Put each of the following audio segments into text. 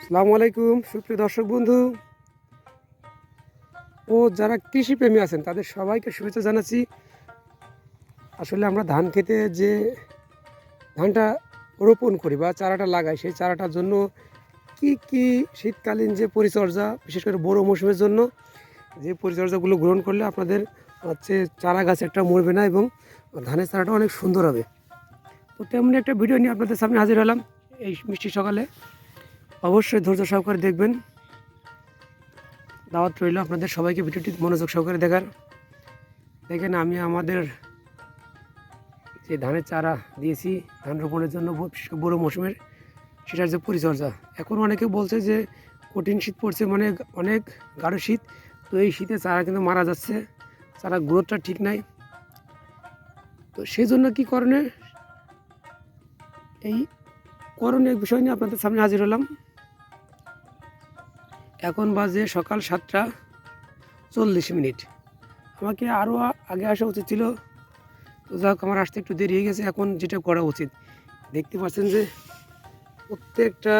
আসসালামু আলাইকুম সুপ্রিয় দর্শক বন্ধু। ও যারা কৃষিপ্রেমী আছেন, তাদের সবাইকে শুভেচ্ছা জানাচ্ছি। আসলে আমরা ধান খেতে যে ধানটা রোপণ করি বা চারাটা লাগাই, সেই চারাটার জন্য কি কি শীতকালীন যে পরিচর্যা, বিশেষ করে বড় মৌসুমের জন্য, যে পরিচর্যাগুলো গ্রহণ করলে আপনাদের হচ্ছে চারা গাছ একটা মরবে না এবং ধানের চারাটা অনেক সুন্দর হবে। তো তেমনি একটা ভিডিও নিয়ে আপনাদের সামনে হাজির হলাম এই মিষ্টি সকালে। অবশ্যই ধৈর্য সহকারে দেখবেন। দাওয়াত রইল আপনাদের সবাইকে ভিডিওটি মনোযোগ সহকারে দেখার। দেখেন আমি আমাদের যে ধানের চারা দিয়েছি, ধান রোপণের জন্য বড়ো মৌসুমের, সেটার যে পরিচর্যা। এখন অনেকে বলছে যে কঠিন শীত পড়ছে মানে অনেক গাঢ় শীত। তো এই শীতে চারা কিন্তু মারা যাচ্ছে, চারা গ্রোথটা ঠিক নাই। তো সেই জন্য কী করণে এই করণীয় বিষয় নিয়ে আপনাদের সামনে হাজির হলাম। এখন বাজে সকাল সাতটা চল্লিশ মিনিট। আমাকে আরও আগে আসা উচিত ছিল। তো যাক আমার আসতে একটু দেরি হয়ে গেছে। এখন যেটা করা উচিত, দেখতে পাচ্ছেন যে প্রত্যেকটা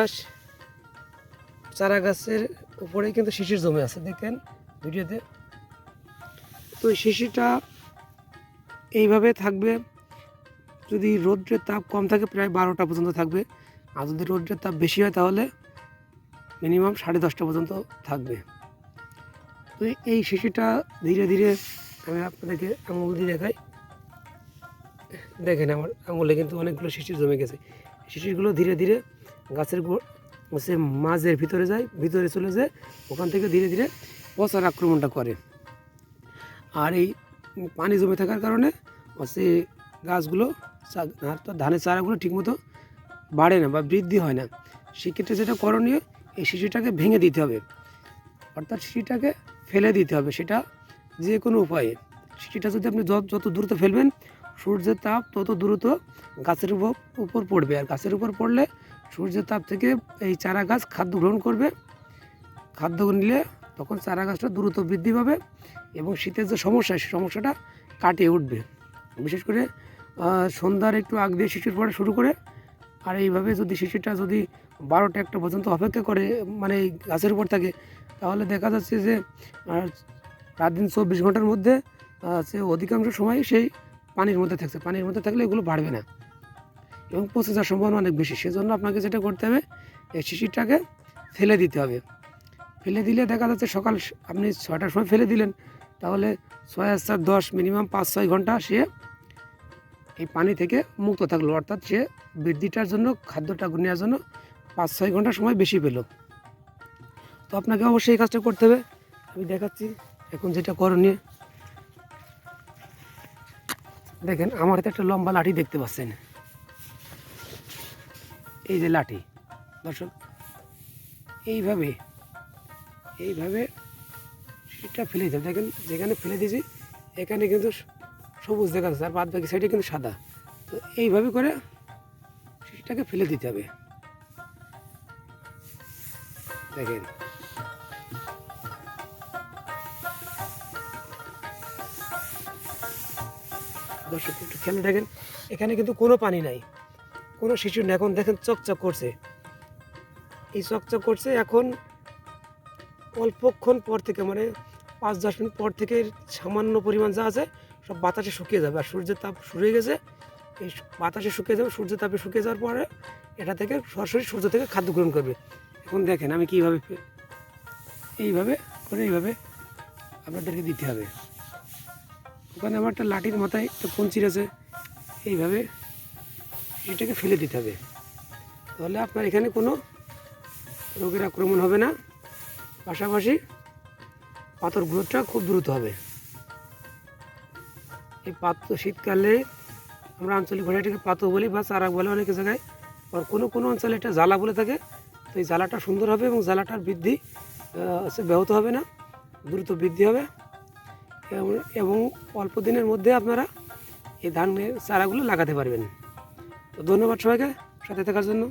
চারা গাছের উপরেই কিন্তু শিশির জমে আছে। দেখেন ভিডিওতে। তো এই শিশিরটা এইভাবে থাকবে। যদি রৌদ্রের তাপ কম থাকে, প্রায় বারোটা পর্যন্ত থাকবে। আর যদি রৌদ্রের তাপ বেশি হয়, তাহলে মিনিমাম সাড়ে দশটা পর্যন্ত থাকবে। তো এই শিশিটা ধীরে ধীরে আমি আপনাদেরকে আঙুল দিয়ে দেখাই। দেখেন আমার আঙুলে কিন্তু অনেকগুলো শিশির জমে গেছে। শিশিরগুলো ধীরে ধীরে গাছের হচ্ছে মাঝের ভিতরে যায়, ভিতরে চলে যায়, ওখান থেকে ধীরে ধীরে পচার আক্রমণটা করে। আর এই পানি জমে থাকার কারণে হচ্ছে গাছগুলো অর্থাৎ ধানের চারাগুলো ঠিকমতো বাড়ে না বা বৃদ্ধি হয় না। সেক্ষেত্রে যেটা করণীয়, এই শিশুটাকে ভেঙে দিতে হবে। অর্থাৎ শিশুটাকে ফেলে দিতে হবে, সেটা যে কোনো উপায়ে। শিশুটা যদি আপনি যত যত দ্রুত ফেলবেন, সূর্যের তাপ তত দ্রুত গাছের উপর উপর পড়বে। আর গাছের উপর পড়লে সূর্যের তাপ থেকে এই চারা গাছ খাদ্য গ্রহণ করবে। খাদ্য নিলে তখন চারা গাছটা দ্রুত বৃদ্ধি পাবে এবং শীতের যে সমস্যা, সেই সমস্যাটা কাটিয়ে উঠবে। বিশেষ করে সন্ধ্যার একটু আগ দিয়ে শিশুর পড়া শুরু করে, আর এইভাবে যদি শিশুটা যদি বারোটা একটা পর্যন্ত অপেক্ষা করে মানে গাছের উপর থাকে, তাহলে দেখা যাচ্ছে যে রাত দিন চব্বিশ ঘণ্টার মধ্যে সে অধিকাংশ সময় সেই পানির মধ্যে থাকছে। পানির মধ্যে থাকলে এগুলো বাড়বে না এবং পচে যাওয়ার সম্ভাবনা অনেক বেশি। সেজন্য আপনাকে যেটা করতে হবে, এই শিশিরটাকে ফেলে দিতে হবে। ফেলে দিলে দেখা যাচ্ছে সকাল আপনি ছয়টার সময় ফেলে দিলেন, তাহলে ছয় চার দশ মিনিমাম পাঁচ ছয় ঘণ্টা সে এই পানি থেকে মুক্ত থাকল। অর্থাৎ সে বৃদ্ধিটার জন্য, খাদ্যটা নেওয়ার জন্য পাঁচ, ছয় ঘণ্টা সময় বেশি পেল। তো আপনাকে অবশ্যই এই কাজটা করতে হবে। আমি দেখাচ্ছি এখন যেটা করণীয়। দেখেন, আমার হাতে একটা লম্বা লাঠি দেখতে পাচ্ছেন। এই যে লাঠি, দর্শক, এইভাবে এইভাবে সেটা ফেলে দিতে দেখেন, যেখানে ফেলে দিয়েছি, এখানে কিন্তু সবুজ দেখা যাচ্ছে, আর বাদ বাকি সাইডে কিন্তু সাদা। তো এইভাবে করে সেটাকে ফেলে দিতে হবে। দেখেন। দর্শক, একটু খেলে দেখেন এখানে কিন্তু কোনো পানি নাই। কোনো শিশু নেই। এখন দেখেন চকচক করছে। এই চকচক করছে এখন অল্পক্ষণ পর থেকে মানে পাঁচ দশ মিনিট পর থেকে সামান্য পরিমাণ যা আছে সব বাতাসে শুকিয়ে যাবে। আর সূর্যের তাপ শুরু হয়ে গেছে, এই বাতাসে শুকিয়ে যাবে, সূর্যের তাপে শুকিয়ে যাওয়ার পরে এটা থেকে সরাসরি সূর্য থেকে খাদ্য গ্রহণ করবে। এখন দেখেন আমি কীভাবে এইভাবে করে এইভাবে আপনাদেরকে দিতে হবে। ওখানে আমার একটা লাঠির মাথায় একটা পঞ্চির আছে, এইভাবে এটাকে ফেলে দিতে হবে। তাহলে আপনার এখানে কোনো রোগের আক্রমণ হবে না। পাশাপাশি পাথর গ্রোথটা খুব দ্রুত হবে। এই পাত্র শীতকালে আমরা আঞ্চলিক ভাষায় পাতো বলি বা চারা বলে অনেক জায়গায়। আর কোনো কোনো অঞ্চলে এটা জ্বালা বলে থাকে। তো এই জ্বালাটা সুন্দর হবে এবং জ্বালাটার বৃদ্ধি সে ব্যাহত হবে না, দ্রুত বৃদ্ধি হবে। এবং- অল্প দিনের মধ্যে আপনারা এই ধানের চারাগুলো লাগাতে পারবেন। তো ধন্যবাদ সবাইকে সাথে থাকার জন্য।